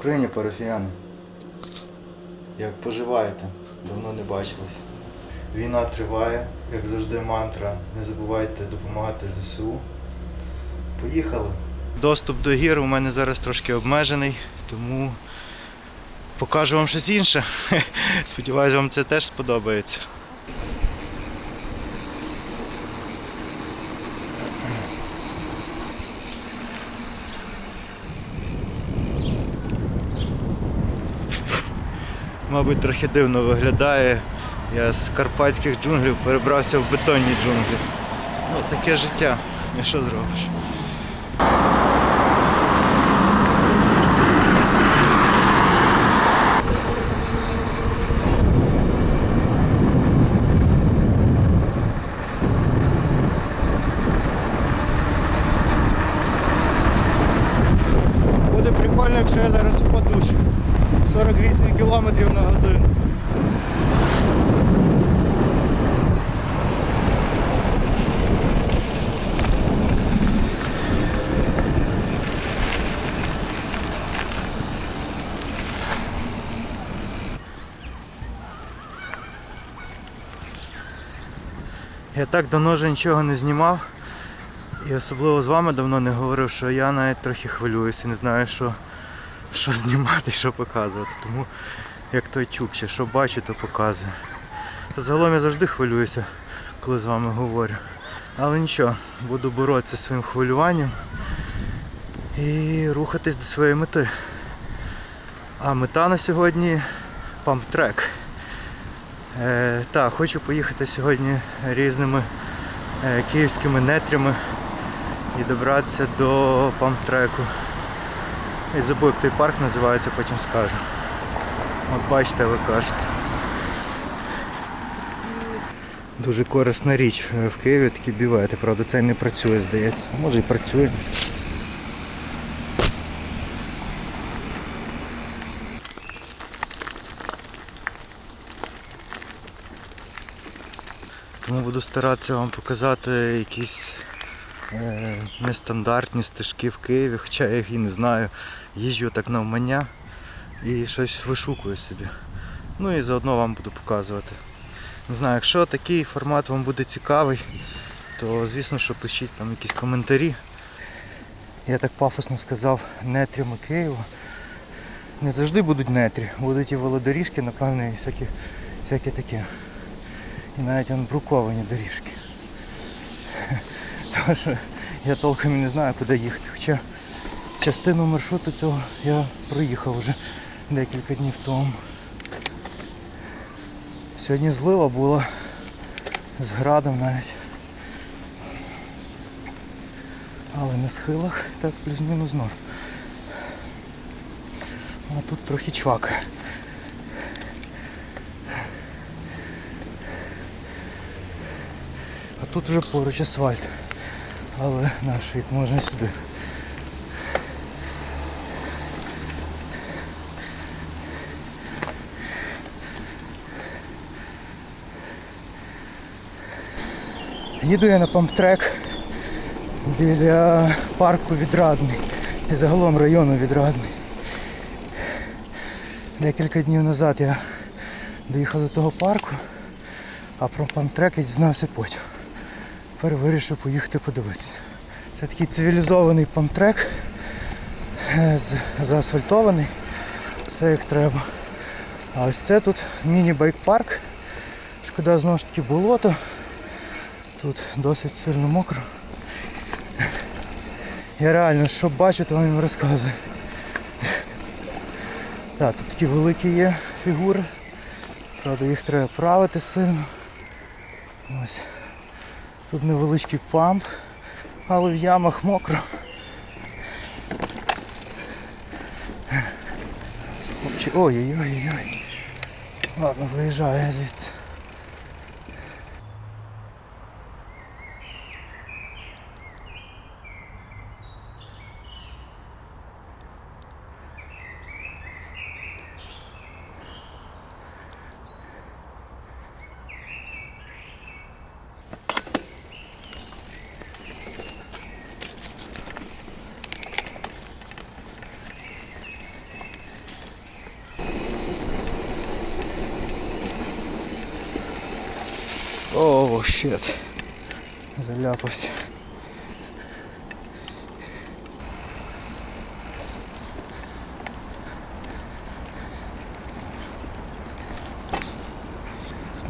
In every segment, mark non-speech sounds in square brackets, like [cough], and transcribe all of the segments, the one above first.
Україні, парафіяни. Як поживаєте? Давно не бачилися. Війна триває, як завжди, мантра. Не забувайте допомагати ЗСУ. Поїхали. Доступ до гір у мене зараз трошки обмежений, тому покажу вам щось інше. [laughs] Сподіваюсь, вам це теж сподобається. Мабуть, трохи дивно виглядає. Я з карпатських джунглів перебрався в бетонні джунглі. Ну, таке життя. І що зробиш? Буде прикольно, якщо я зараз впаду. 48 км на годину. Я так давно вже нічого не знімав. І особливо з вами давно не говорив, що я навіть трохи хвилююся, не знаю, що, що знімати, що показувати. Тому як той чукче, що бачу, то показую. Та загалом я завжди хвилююся, коли з вами говорю. Але нічого, буду боротися зі своїм хвилюванням і рухатись до своєї мети. А мета на сьогодні памптрек. Е, так, хочу поїхати сьогодні різними е, київськими нетрями і добратися до памптреку. І забув, як той парк називається, потім скажу. От бачите, ви кажете. Дуже корисна річ в Києві такі бівети, правда це не працює, здається. Може і працює. Буду старатися вам показати якісь е, нестандартні стежки в Києві, хоча я їх і не знаю. Їжджу так навмання і щось вишукую собі. Ну і заодно вам буду показувати. Не знаю, якщо такий формат вам буде цікавий, то звісно, що пишіть там якісь коментарі. Я так пафосно сказав нетрями Києва. Не завжди будуть нетрі, будуть і велодоріжки, напевно, і всякі, всякі такі. І навіть вон бруковані доріжки. Тому що я толком і не знаю, куди їхати. Хоча частину маршруту цього я проїхав вже декілька днів тому. Сьогодні злива була з градом навіть. Але на схилах так плюс-мінус норм. А тут трохи чвакає. Тут вже поруч асфальт. Але наш як можна сюди. Їду я на памптрек біля парку Відрадний і загалом району Відрадний. Декілька днів назад я доїхав до того парку, а про памптрек я дізнався потім. Тепер вирішив поїхати подивитися. Це такий цивілізований памптрек, е, заасфальтований, все як треба. А ось це тут міні-байк-парк. Шкода знову ж таки болото. Тут досить сильно мокро. Я реально, що бачу, то вам їм розказую. Так, тут такі великі є фігури. Правда, їх треба правити сильно. Ось. Тут невеличкий памп, але в ямах мокро. Ой-ой-ой-ой. Ладно, виїжджаю звідси.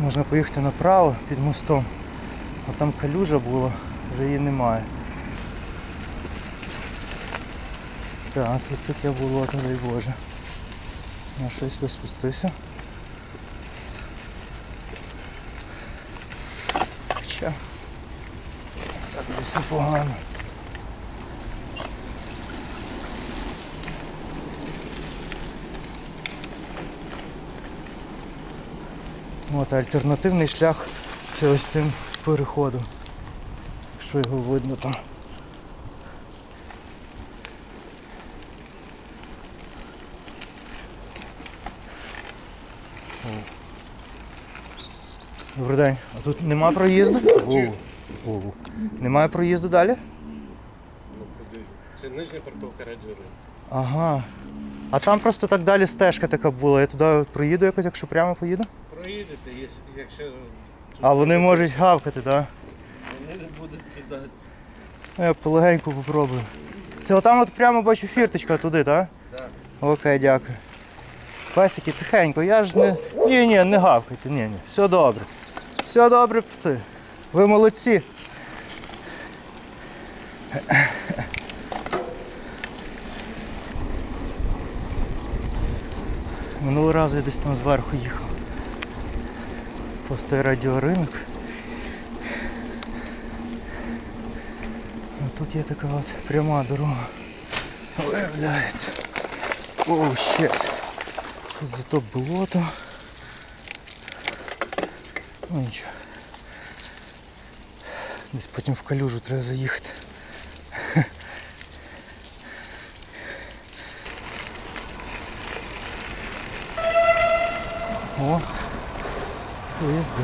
Можна поїхати направо під мостом. А там калюжа була, вже її немає. Так, тут таке було, дай Боже. На щось спустився. Хоча. Так вже погано. От альтернативний шлях це ось тим переходом. Якщо його видно там. Добрий день. А тут немає проїзду? О, о. Немає проїзду далі? Ну, куди? Це нижня парковка радіори. Ага. А там просто так далі стежка така була. Я туди проїду якось, якщо прямо поїду? Проїдете, є- якщо А вони можуть гавкати, так? вони не будуть кидатися. Я полегеньку попробую. Це отам от прямо бачу фірточка туди, так? Так. Окей, дякую. Песики, тихенько, я ж не. Ні, ні, не гавкайте, ні, ні. Все добре. Все добре, пси. Ви молодці. Минулого разу я десь там зверху їхав. Просто радіоринок. А тут є така от пряма дорога. Виявляється. Оу, щет. Тут зато болото. Ну нічого. Десь потім в калюжу треба заїхати. [laughs] О, Поїзди.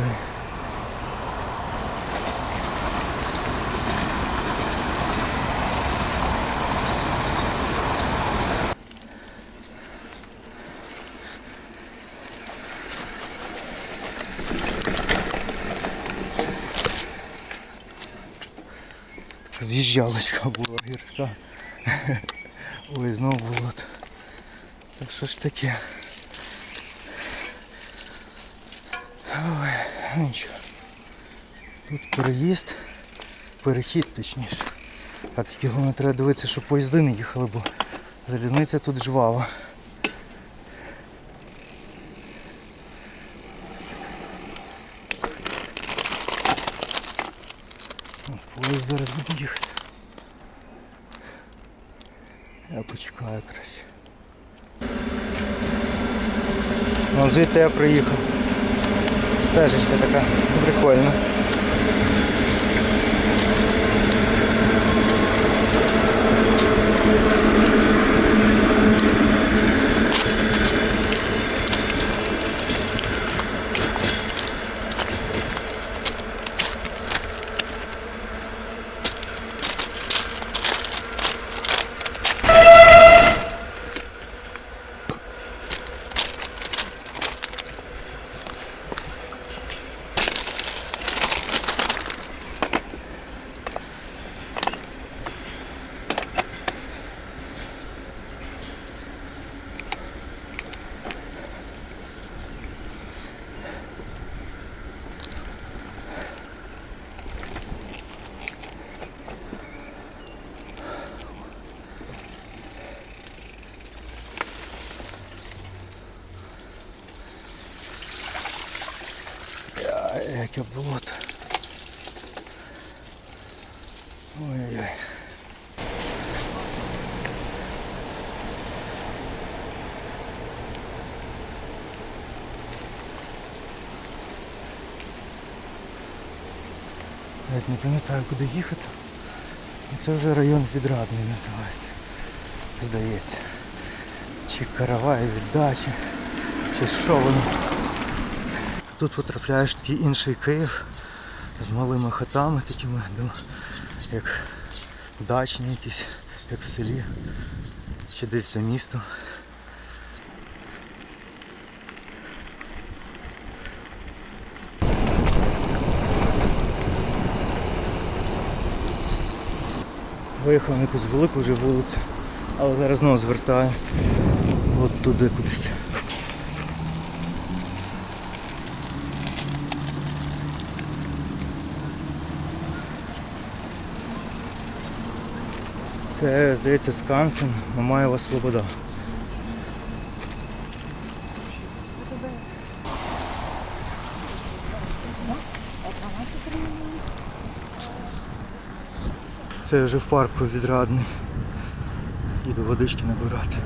З'їжджалочка була гірська. [laughs] Ой, знову болото. Так що ж таке? Ой, ну нічого. Тут переїзд, перехід точніше. А тільки головне треба дивитися, щоб поїзди не їхали, бо залізниця тут жвава. Поїзд зараз буде їхати. Я почекаю краще. Вон звідти я приїхав. Стежечка така прикольна. Я, яке болото. Ой-ой-ой. Навіть не пам'ятаю, куди їхати. Це вже район відрадний називається. Здається. Чи каравай від дачі, чи що воно. Тут потрапляєш в такий інший Київ з малими хатами, такими як дачні якісь, як в селі, чи десь за містом. Виїхав на якусь велику вже вулицю, але зараз знову звертаю от туди кудись. Це, здається, Скансен, Мамаєва Слобода. Це вже в парку відрадний. Їду водички набирати.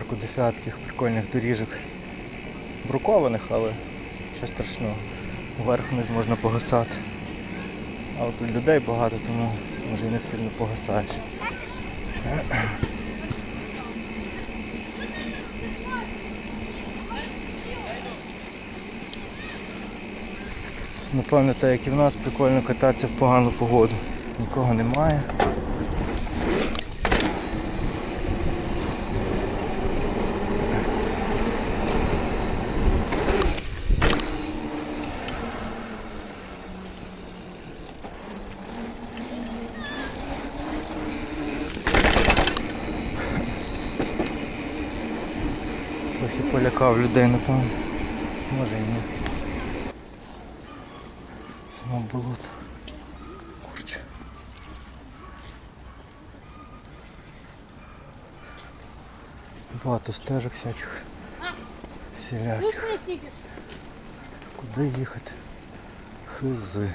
Парку десятків прикольних доріжок. Брукованих, але що страшного. Вверх вниз можна погасати. А от людей багато, тому може і не сильно погасаєш. Напевно, так як і в нас, прикольно кататися в погану погоду. Нікого немає. Полякав людей, напевно. Може і ні. Знову болото. Курче. Багато стежок всяких. Всіляких. Куди їхати? Хизи.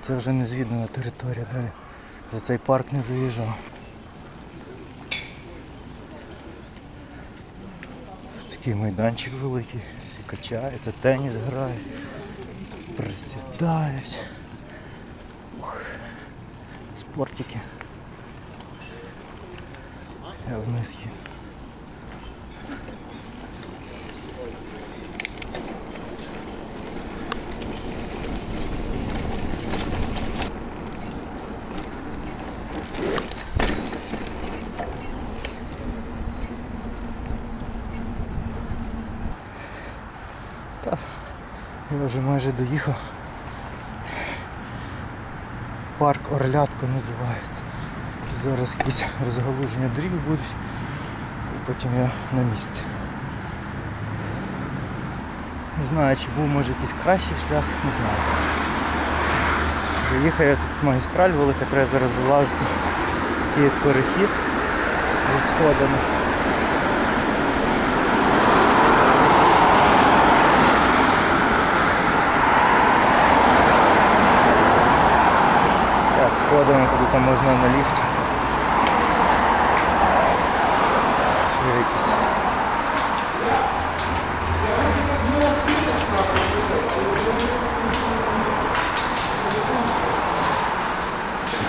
Це вже не звідана територія далі. За цей парк не заїжджав. Такий майданчик великий, всі качаються, теніс грають, присідають. Ух, спортики. Я вниз їду. Я вже майже доїхав. Парк Орлятко називається. Зараз якісь розгалуження доріг будуть. І потім я на місці. Не знаю, чи був може якийсь кращий шлях, не знаю. Заїхав я тут магістраль велика, треба зараз залазити в такий перехід зі сходами. Я сходами, куди там можна на ліфті. Ще якісь.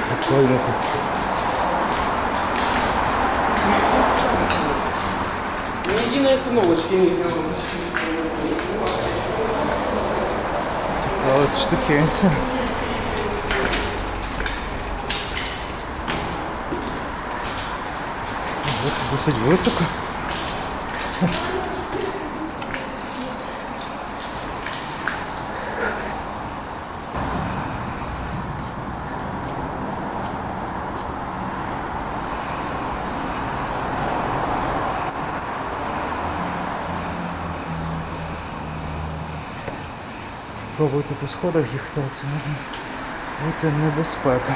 Прикольно тут. Ни единой остановочки не сделано. Така от штукенця. Досить, високо. Пробуйте по сходах їхати, це можна бути небезпека.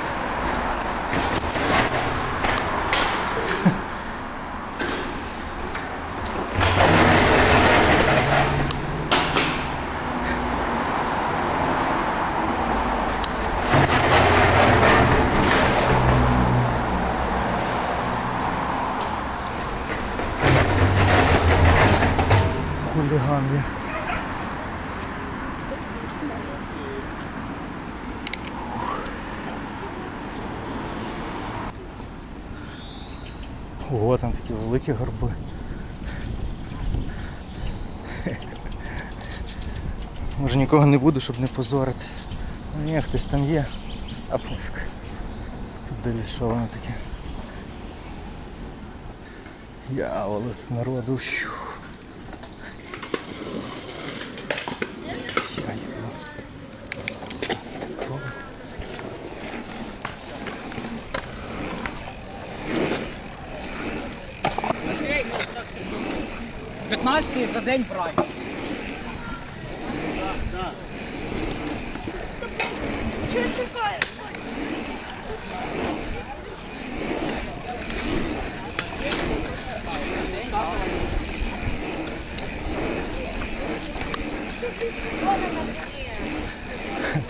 Хуліган є. Ого, там такі великі горби. [laughs] Може нікого не буду, щоб не позоритися. Ну ні, хтось там є. А пофіг. Подивись, що воно таке. Яволо тут народу. Я його. Пробуй. 15 за день прайм.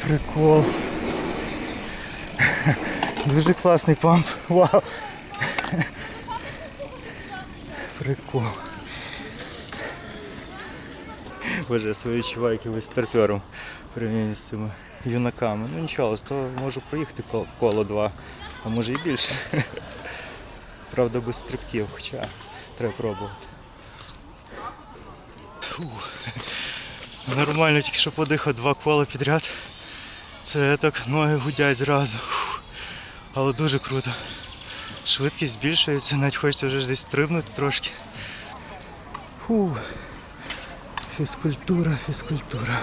Прикол. Дуже класний памп. Вау. Прикол. Боже, я свої відчуваю старпером порівнянні з цими юнаками. Ну нічого, того можу проїхати коло два, а може і більше. [laughs] Правда, без стрибків, хоча треба пробувати. Фу. Нормально, тільки що подихав два кола підряд. Це так ноги гудять зразу. Фу. Але дуже круто. Швидкість збільшується, навіть хочеться вже десь стрибнути трошки. Фу. Фізкультура, фізкультура.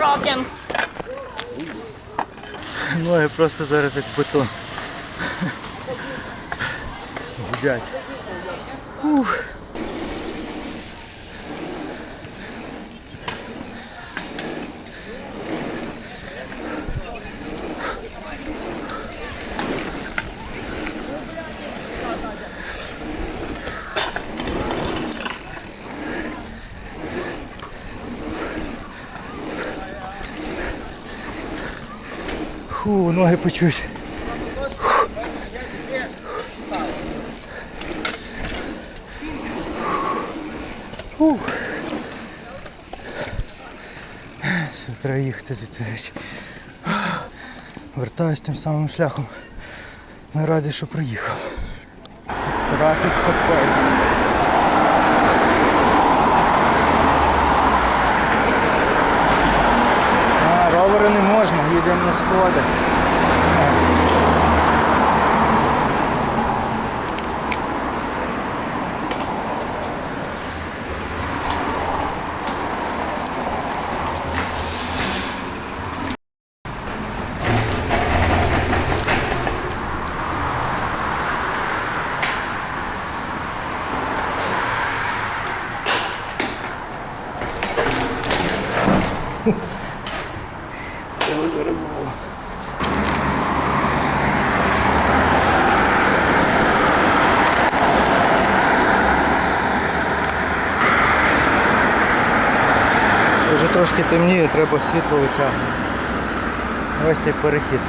Chicken. [laughs] Ноги просто зараз як бетон. [laughs] Гудять. Ух. Фу, ноги почуть. Фу. Все, треба їхати звідси. геть. Вертаюсь тим самим шляхом. Наразі, що приїхав. Трафік капець. А, ровери не можна, їдемо на Трошки темніє, треба світло витягнути. Ось цей перехід.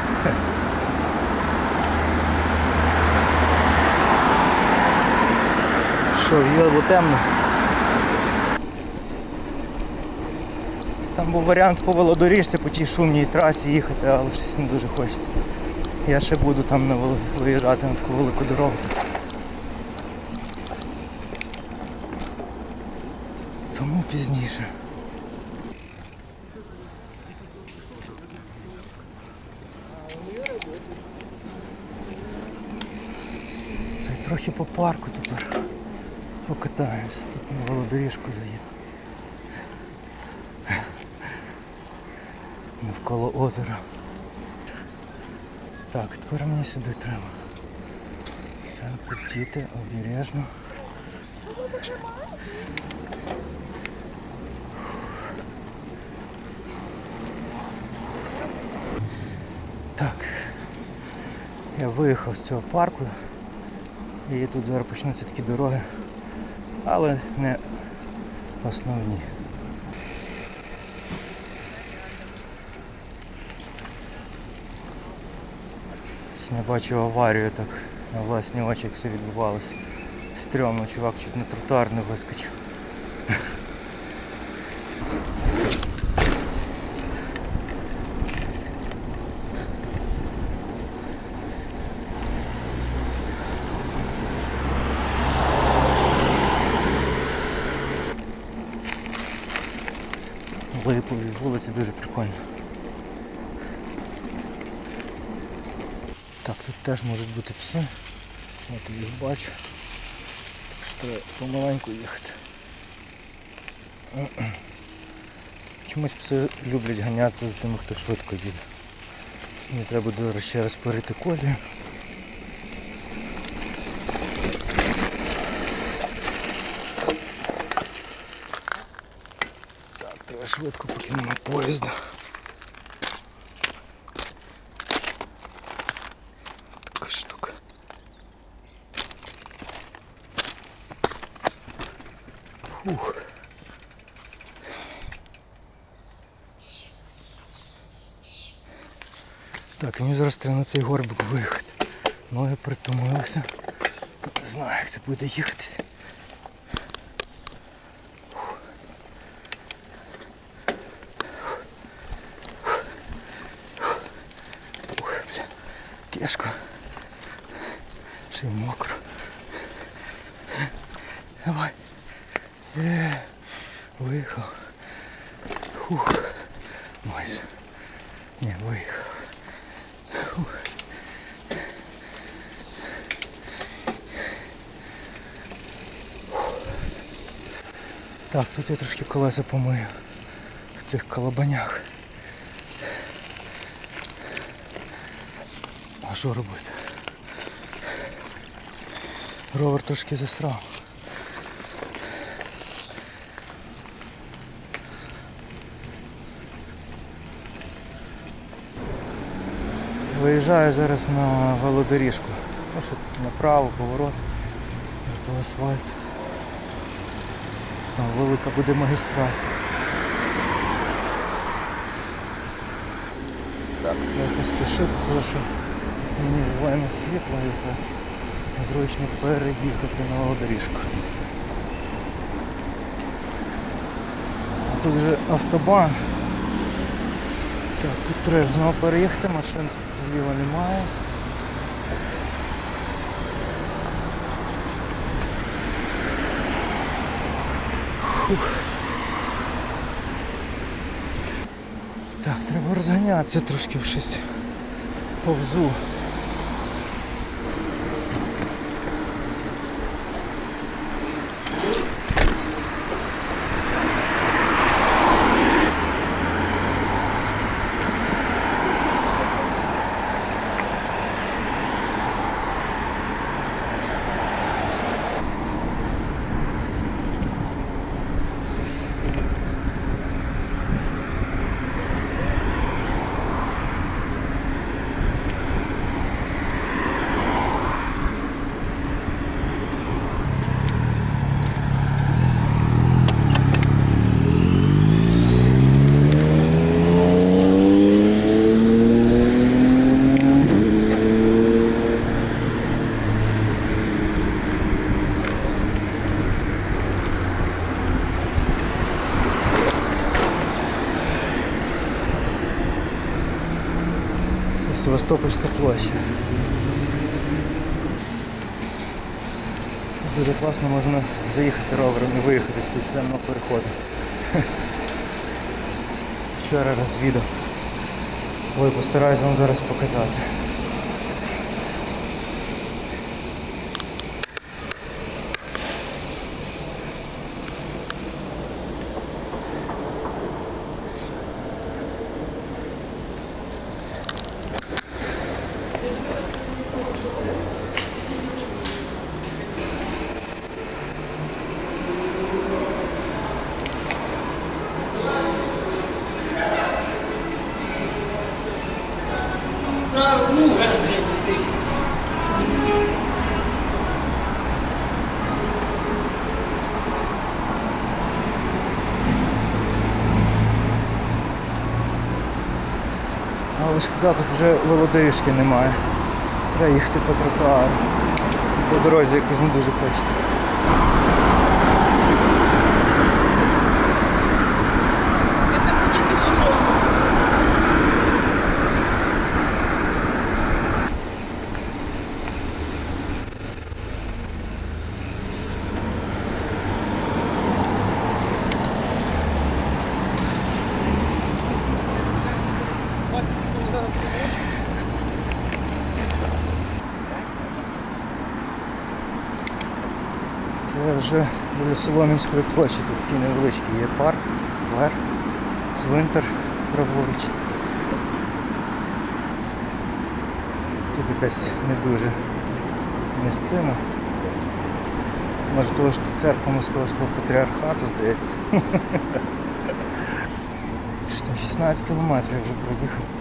Що, в'їло, темно. Там був варіант по велодоріжці, по тій шумній трасі їхати, але щось не дуже хочеться. Я ще буду там на виїжджати на таку велику дорогу. Тому пізніше. Та й трохи по парку тепер покатаюся. Тут на велодоріжку заїду. навколо озера. Так, тепер мені сюди треба. Так, діти обережно. Так. Я виїхав з цього парку. І тут зараз почнуться такі дороги. Але не основні. Сьогодні бачив аварію так на власні очі, як все відбувалося. Стрьомно, чувак чуть на тротуар не вискочив. Липові вулиці дуже прикольно. Так, тут теж можуть бути пси. Я їх бачу. Так що треба помаленьку їхати. Чомусь пси люблять ганятися за тими, хто швидко їде. Мені треба буде ще раз порити колію. Так, треба швидко поки нема поїзда. Фух. Так, мені зараз треба на цей горбик виїхати. Ноги притомилися. Не знаю, як це буде кешко. Ще й мокро. Давай. Е, виїхав. Фух. Майже. Ні, виїхав. Фух. Так, тут я трошки колеса помию в цих колобанях. А що робити? Ровер трошки засрав. Виїжджаю зараз на велодоріжку. Що направо, поворот по асфальту. Там велика буде магістраль. Так, треба поспішити, тому що мені зелене світло якраз зручно переїхати на велодоріжку. Тут вже автобан. Так, тут треба знову переїхати, машин зліва немає. Фух. Так, треба розганятися трошки в щось повзу. Це Севастопольська площа. Дуже класно можна заїхати ровером і виїхати з підземного переходу. Вчора розвідав. Ой, постараюсь вам зараз показати. Шкода, тут вже велодоріжки немає. Треба їхати по тротуару. По дорозі якось не дуже хочеться. Це вже біля Соломінської площі. Тут такий невеличкий є парк, сквер, цвинтар праворуч. Тут якась не дуже місцина. Може того, що церква Московського патріархату, здається. [laughs] Що там 16 кілометрів вже проїхав.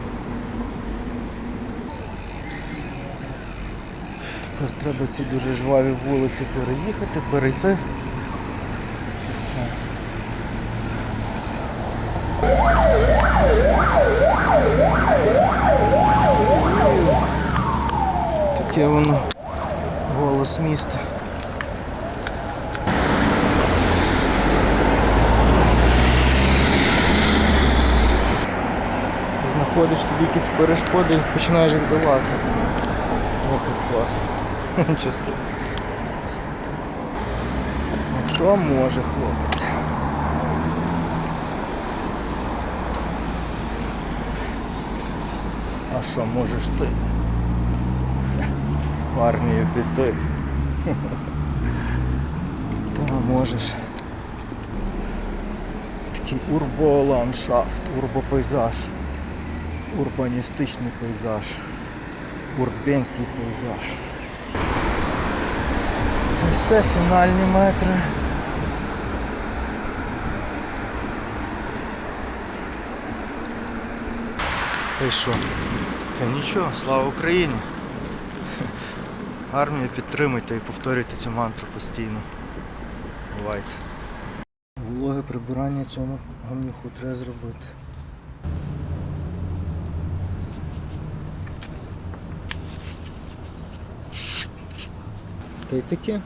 Тепер треба ці дуже жваві вулиці переїхати, перейти. Все. Таке воно голос міста. Знаходиш собі якісь перешкоди і починаєш їх долати. Ох, як класно. Чесно. Ну, То може хлопець. А що можеш ти? В армію піти. [laughs] Та можеш. Такий урболандшафт, урбопейзаж, урбаністичний пейзаж, урбенський пейзаж. Все, фінальні метри. Та й що? Та нічого, слава Україні! Армію підтримуйте і повторюйте цю мантру постійно. Бувайте. Вологе прибирання цьому гамнюху треба зробити. Та й таке.